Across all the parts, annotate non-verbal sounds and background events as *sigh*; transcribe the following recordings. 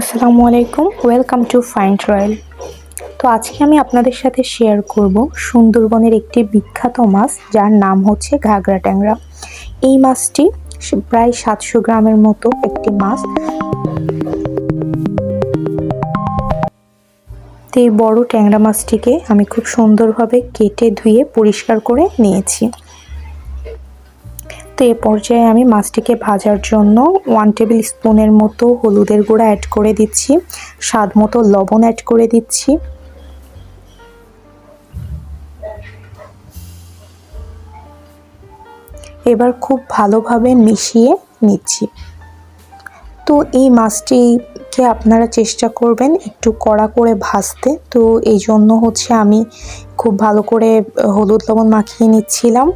আসসালামু আলাইকুম welcome to find royal তো আজকে আমি আপনাদের সাথে শেয়ার করব সুন্দরবনের একটি বিখ্যাত মাছ, যার নাম হচ্ছে ঘাগরা ট্যাংরা। এই মাছটি প্রায় সাতশো গ্রামের মতো একটি মাছ। তো এই বড় ট্যাংরা মাছটিকে আমি খুব সুন্দরভাবে কেটে ধুয়ে পরিষ্কার করে নিয়েছি। তো এ পর্যায়ে আমি মাছটিকে ভাজার জন্য ওয়ান টেবিল স্পুনের মতো হলুদের গুঁড়া অ্যাড করে দিচ্ছি। স্বাদ মতো লবণ অ্যাড করে দিচ্ছি। এবার খুব ভালোভাবে মিশিয়ে নিচ্ছি। তো এই মাছটিকে আপনারা চেষ্টা করবেন একটু কড়া করে ভাজতে। তো এই জন্য হচ্ছে আমি খুব ভালো করে হলুদ লবণ মাখিয়ে নিচ্ছিলাম।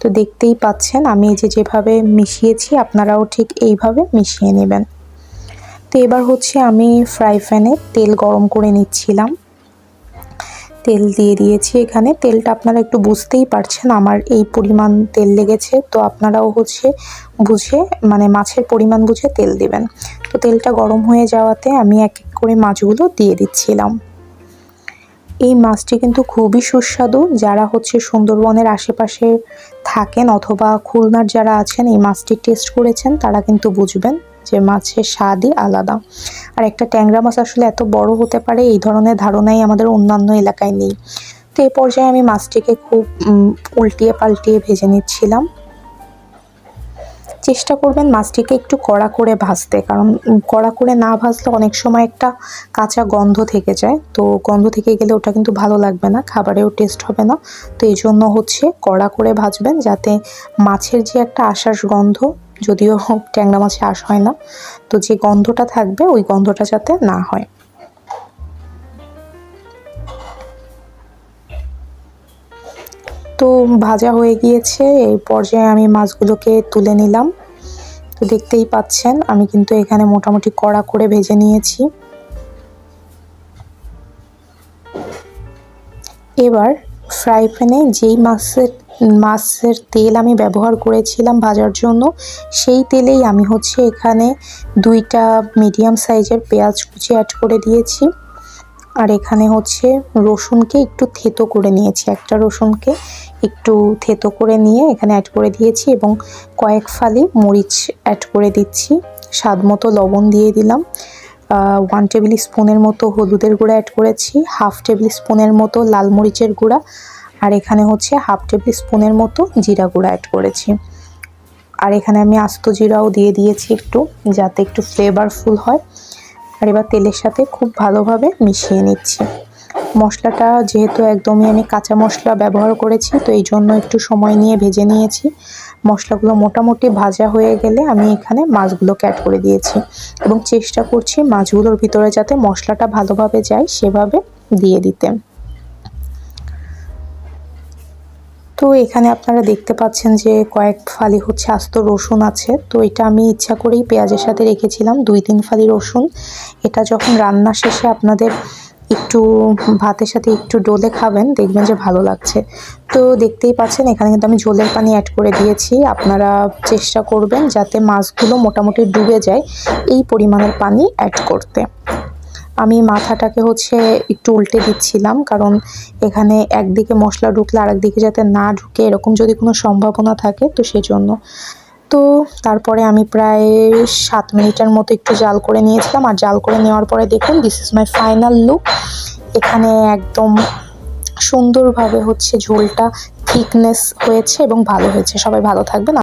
তো দেখতেই পাচ্ছেন, আমি যে যেভাবে মিশিয়েছি, আপনারাও ঠিক এইভাবে মিশিয়ে নেবেন। তো এবার হচ্ছে আমি ফ্রাই প্যানে তেল গরম করে নিচ্ছিলাম। তেল দিয়ে দিয়েছি এখানে। তেলটা আপনারা একটু বুঝতেই পারছেন, আমার এই পরিমাণ তেল লেগেছে। তো আপনারাও হচ্ছে বুঝে মানে মাছের পরিমাণ বুঝে তেল দিবেন। তো তেলটা গরম হয়ে যাওয়াতে আমি এক এক করে মাছগুলো দিয়ে দিচ্ছিলাম। এই মাছটি কিন্তু খুবই সুস্বাদু। যারা হচ্ছে সুন্দরবনের আশেপাশে থাকেন অথবা খুলনার যারা আছেন, এই মাছটি টেস্ট করেছেন, তারা কিন্তু বুঝবেন যে মাছের স্বাদই আলাদা। আর একটা ট্যাংরা মাছ আসলে এত বড় হতে পারে, এই ধরনের ধারণাই আমাদের অন্যান্য এলাকায় নেই। তো এই পর্যায়ে আমি মাছটিকে খুব উল্টিয়ে পাল্টিয়ে ভেজে নিচ্ছিলাম। চেষ্টা করবেন মাছটিকে একটু কড়া করে ভাজতে। কারণ কড়া করে না ভাজলে অনেক সময় একটা কাঁচা গন্ধ থেকে যায়। তো গন্ধ থেকে গেলে ওটা কিন্তু ভালো লাগবে না, খাবারেও টেস্ট হবে না। তো এই জন্য হচ্ছে কড়া করে ভাজবেন যাতে মাছের যে একটা আশ্বাস গন্ধ, যদিও *laughs* ট্যাংরা মাছে আশ হয় না, তো যে গন্ধটা থাকবে ওই গন্ধটা যাতে না হয়। তো ভাজা হয়ে গিয়েছে এই পর্যায়ে আমি মাছগুলোকে তুলে নিলাম। তো দেখতেই পাচ্ছেন, আমি কিন্তু এখানে মোটামুটি কড়া করে ভেজে নিয়েছি। এবার ফ্রাই প্যানে যেই মাছের মাছের তেল আমি ব্যবহার করেছিলাম ভাজার জন্য, সেই তেলেই আমি হচ্ছে এখানে দুইটা মিডিয়াম সাইজের পেঁয়াজ কুচি অ্যাড করে দিয়েছি। আর এখানে হচ্ছে রসুনকে একটু থেতো করে নিয়েছি। একটা রসুনকে একটু থেতো করে নিয়ে এখানে অ্যাড করে দিয়েছি এবং কয়েক ফালি মরিচ অ্যাড করে দিচ্ছি। স্বাদ মতো লবণ দিয়ে দিলাম। ওয়ান টেবিল স্পুনের মতো হলুদের গুঁড়া অ্যাড করেছি হাফ টেবিল স্পুনের মতো লাল মরিচের গুঁড়া, আর এখানে হচ্ছে হাফ টেবিল স্পুনের মতো জিরা গুঁড়া অ্যাড করেছি। আর এখানে আমি আস্ত জিরাও দিয়ে দিয়েছি একটু, যাতে একটু ফ্লেভারফুল হয়। আর এবার তেলের সাথে খুব ভালোভাবে মিশিয়ে নিচ্ছি। মশলাটা যেহেতু একদমই আমি কাঁচা মশলা ব্যবহার করেছি, তো এই জন্য একটু সময় নিয়ে ভেজে নিয়েছি। মশলাগুলো মোটামুটি ভাজা হয়ে গেলে আমি এখানে মাছগুলোকে অ্যাড করে দিয়েছি এবং চেষ্টা করছি মাছগুলোর ভিতরে যাতে মশলাটা ভালোভাবে যায় সেভাবে দিয়ে দিতে। তো এখানে আপনারা দেখতে পাচ্ছেন যে কয়েক ফালি হচ্ছে আস্ত রসুন আছে। তো এটা আমি ইচ্ছা করেই পেঁয়াজের সাথে রেখেছিলাম, দুই তিন ফালি রসুন। এটা যখন রান্না শেষে আপনাদের একটু ভাতের সাথে একটু ডোলে খাবেন, দেখবেন যে ভালো লাগছে। তো দেখতেই পাচ্ছেন, এখানে কিন্তু আমি ঝোলের পানি অ্যাড করে দিয়েছি। আপনারা চেষ্টা করবেন যাতে মাছগুলো মোটামুটি ডুবে যায় এই পরিমাণের পানি অ্যাড করতে। আমি মাথাটাকে হচ্ছে একটু উল্টে দিচ্ছিলাম, কারণ এখানে একদিকে মশলা ঢুকলে আর একদিকে যাতে না ঢুকে, এরকম যদি কোনো সম্ভাবনা থাকে তো সেজন্য। তো তারপরে আমি প্রায় সাত মিনিটের মতো একটু জাল করে নিয়েছিলাম, আর জাল করে নেওয়ার পরে দেখুন this is my final look এখানে একদম সুন্দরভাবে হচ্ছে ঝোলটা থিকনেস হয়েছে এবং ভালো হয়েছে। সবাই ভালো থাকবেন।